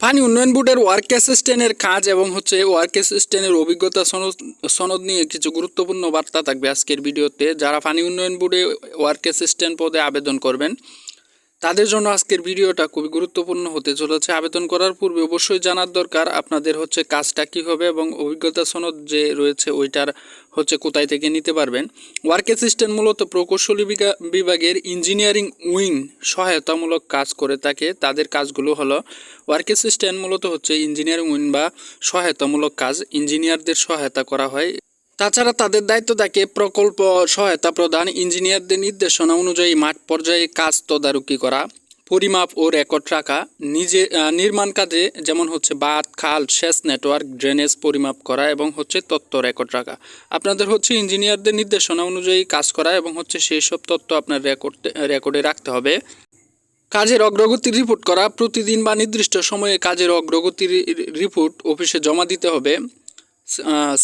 পানি উন্নয়ন বোর্ডের ওয়ার্ক অ্যাসিস্ট্যান্টের কাজ এবং হচ্ছে ওয়ার্ক অ্যাসিস্ট্যান্টের অভিজ্ঞতা সনদ সনদ নিয়ে কিছু গুরুত্বপূর্ণ বার্তা থাকবে আজকের ভিডিওতে। যারা পানি উন্নয়ন বোর্ডে ওয়ার্ক অ্যাসিস্ট্যান্ট পদে আবেদন করবেন তাদের জন্য আজকের ভিডিওটা খুবই গুরুত্বপূর্ণ হতে চলেছে। আবেদন করার পূর্বে অবশ্যই জানার দরকার আপনাদের হচ্ছে কাজটা কী হবে এবং অভিজ্ঞতা সনদ যে রয়েছে ওইটার হচ্ছে কোথায় থেকে নিতে পারবেন। ওয়ার্ক অ্যাসিস্ট্যান্ট মূলত প্রকৌশলী বিভাগের ইঞ্জিনিয়ারিং উইং সহায়তামূলক কাজ করে থাকে। তাদের কাজগুলো হলো ওয়ার্ক অ্যাসিস্ট্যান্ট মূলত হচ্ছে ইঞ্জিনিয়ারিং উইং বা সহায়তামূলক কাজ। ইঞ্জিনিয়ারদের সহায়তা করা হয়। তাছাড়া তাদের দায়িত্ব থাকে প্রকল্প সহায়তা প্রদান, ইঞ্জিনিয়ারদের নির্দেশনা অনুযায়ী মাঠ পর্যায়ে কাজ তদারকি করা, পরিমাপ ও রেকর্ড রাখা, নিজে নির্মাণ কাজে যেমন হচ্ছে বাঁধ, খাল, সেচ নেটওয়ার্ক, ড্রেনেজ পরিমাপ করা এবং হচ্ছে তথ্য রেকর্ড রাখা। আপনাদের হচ্ছে ইঞ্জিনিয়ারদের নির্দেশনা অনুযায়ী কাজ করা এবং হচ্ছে সেই সব তথ্য আপনার রেকর্ড, রেকর্ডে রাখতে হবে। কাজের অগ্রগতির রিপোর্ট করা, প্রতিদিন বা নির্দিষ্ট সময়ে কাজের অগ্রগতির রিপোর্ট অফিসে জমা দিতে হবে।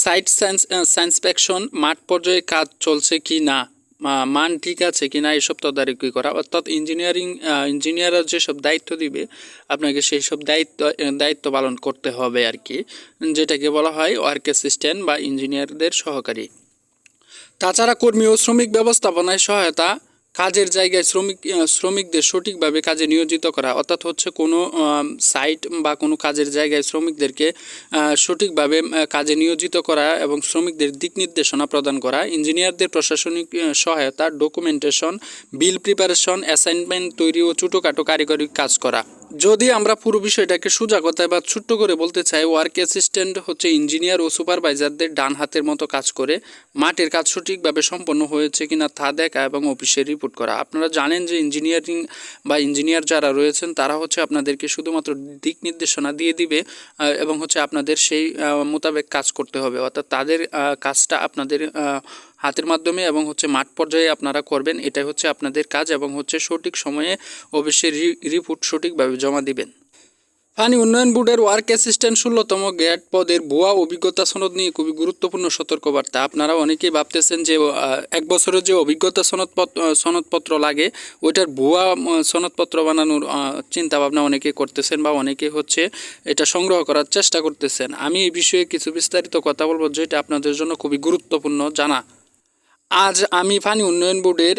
সাইট সায়েন্স সাইন্সপেকশন মাঠ পর্যায়ে কাজ চলছে কি না? মান ঠিক আছে কি না? এসব তদারকি করা। অর্থাৎ ইঞ্জিনিয়ারিং ইঞ্জিনিয়াররা যেসব দায়িত্ব দিবে, আপনাকে সেই সব দায়িত্ব দায়িত্ব পালন করতে হবে আর কি। যেটাকে বলা হয় ওয়ার্ক অ্যাসিস্ট্যান্ট বা ইঞ্জিনিয়ারদের সহকারী। তাছাড়া কর্মী ও শ্রমিক ব্যবস্থাপনায় সহায়তা কাজের জায়গায় শ্রমিক শ্রমিকদের সঠিকভাবে কাজে নিয়োজিত করা, অর্থাৎ হচ্ছে কোনো সাইট বা কোনো কাজের জায়গায় শ্রমিকদেরকে সঠিকভাবে কাজে নিয়োজিত করা এবং শ্রমিকদের দিক নির্দেশনা প্রদান করা, ইঞ্জিনিয়ারদের প্রশাসনিক সহায়তা ডকুমেন্টেশন বিল প্রিপারেশন অ্যাসাইনমেন্ট তৈরি ও ছোটোখাটো কারিগরি কাজ করা। যদি আমরা পুরো বিষয়টাকে সোজা কথায় বা ছোট্ট করে বলতে চাই ওয়ার্ক অ্যাসিস্ট্যান্ট হচ্ছে ইঞ্জিনিয়ার ও সুপারভাইজারদের ডান হাতের মতো কাজ করে, মাঠের কাজ সঠিকভাবে সম্পন্ন হয়েছে কিনা তা দেখা এবং অফিসে রিপোর্ট করা। আপনারা জানেন যে ইঞ্জিনিয়ারিং বা ইঞ্জিনিয়ার যারা রয়েছেন, তারা হচ্ছে আপনাদেরকে শুধুমাত্র দিক নির্দেশনা দিয়ে দিবে এবং হচ্ছে আপনাদের সেই মোতাবেক কাজ করতে হবে। অর্থাৎ তাদের কাজটা আপনাদের হাতের মাধ্যমে এবং হচ্ছে মাঠ পর্যায়ে আপনারা করবেন। এটাই হচ্ছে আপনাদের কাজ এবং হচ্ছে সঠিক সময়ে অবশ্যই রিপোর্ট সঠিকভাবে জমা দিবেন। পানি উন্নয়ন বোর্ডের ওয়ার্ক অ্যাসিস্ট্যান্ট ষোলোতম গ্রেড পদের ভুয়া অভিজ্ঞতা সনদ নিয়ে খুবই গুরুত্বপূর্ণ সতর্কবার্তা। আপনারা অনেকেই ভাবতেছেন যে এক বছরের যে অভিজ্ঞতা সনদপত্র সনদপত্র লাগে, ওইটার ভুয়া সনদপত্র বানানোর চিন্তা ভাবনা অনেকেই করতেছেন বা অনেকে হচ্ছে এটা সংগ্রহ করার চেষ্টা করতেছেন। আমি এই বিষয়ে কিছু বিস্তারিত কথা বলব, যেটা আপনাদের জন্য খুবই গুরুত্বপূর্ণ জানা। আজ আমি পানি উন্নয়ন বোর্ডের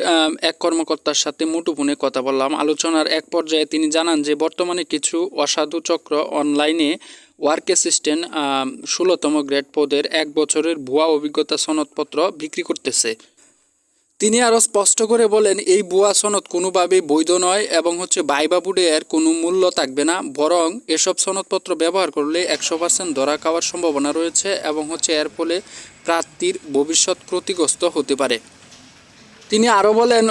এক কর্মকর্তার সাথে মুঠোফোনে কথা বললাম। আলোচনার এক পর্যায়ে তিনি জানান যে, বর্তমানে কিছু অসাধু চক্র অনলাইনে ওয়ার্ক অ্যাসিস্ট্যান্ট ষোলোতম গ্রেড পদের এক বছরের ভুয়া অভিজ্ঞতা সনদপত্র বিক্রি করতেছে। তিনি আরও স্পষ্ট করে বলেন, এই ভুয়া সনদ কোনোভাবেই বৈধ নয় এবং হচ্ছে বাইবা বুডে এর কোনো মূল্য থাকবে না, বরং এসব সনদপত্র ব্যবহার করলে একশো পার্সেন্ট ধরা খাওয়ার সম্ভাবনা রয়েছে এবং হচ্ছে এর ফলে প্রার্থীর ভবিষ্যৎ ক্ষতিগ্রস্ত হতে পারে। তিনি আরও বলেন,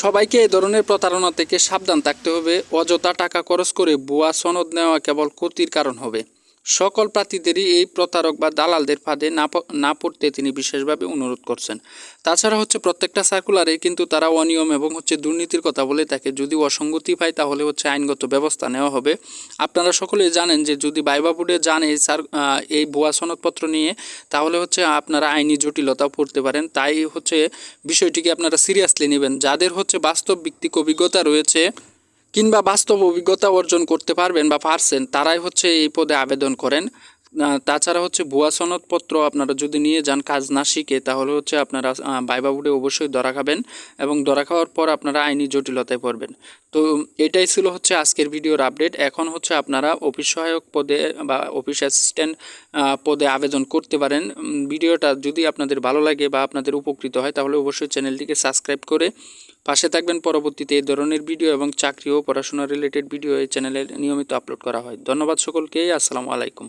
সবাইকে এই ধরনের প্রতারণা থেকে সাবধান থাকতে হবে, অযথা টাকা খরচ করে ভুয়া সনদ নেওয়া কেবল ক্ষতির কারণ হবে। সকল প্রার্থীদেরই এই প্রতারক বা দালালদের ফাঁদে না পড়তে তিনি বিশেষভাবে অনুরোধ করছেন। তাছাড়া হচ্ছে প্রত্যেকটা সার্কুলারে কিন্তু তারা অনিয়ম এবং হচ্ছে দুর্নীতির কথা বলে থাকে। যদি অসঙ্গতি পায় তাহলে হচ্ছে আইনগত ব্যবস্থা নেওয়া হবে। আপনারা সকলেই জানেন যে যদি বাইবা বোর্ডে যান এই সার এই ভুয়া সনদপত্র নিয়ে, তাহলে হচ্ছে আপনারা আইনি জটিলতা পড়তে পারেন। তাই হচ্ছে বিষয়টিকে আপনারা সিরিয়াসলি নেবেন। যাদের হচ্ছে বাস্তব ভিত্তিক অভিজ্ঞতা রয়েছে কিংবা বাস্তব অভিজ্ঞতা অর্জন করতে পারবেন বা পারছেন তারাই হচ্ছে এই পদে আবেদন করেন। তাছাড়া হচ্ছে ভুয়া সনদপত্র আপনারা যদি নিয়ে যান কাজ না শিখে, তাহলে হচ্ছে আপনারা বাইবা বোর্ডে অবশ্যই ধরা খাবেন এবং ধরা খাওয়ার পর আপনারা আইনি জটিলতায় পড়বেন। তো এটাই ছিল হচ্ছে আজকের ভিডিওর আপডেট। এখন হচ্ছে আপনারা অফিস সহায়ক পদে বা অফিস অ্যাসিস্ট্যান্ট পদে আবেদন করতে পারেন। ভিডিওটা যদি আপনাদের ভালো লাগে বা আপনাদের উপকৃত হয়, তাহলে অবশ্যই চ্যানেলটিকে সাবস্ক্রাইব করে পাশে থাকবেন। পরবর্তীতে এই ধরনের ভিডিও এবং চাকরি ও পড়াশোনা রিলেটেড ভিডিও এই চ্যানেলে নিয়মিত আপলোড করা হয়। ধন্যবাদ সকলকে, আসসালামু আলাইকুম।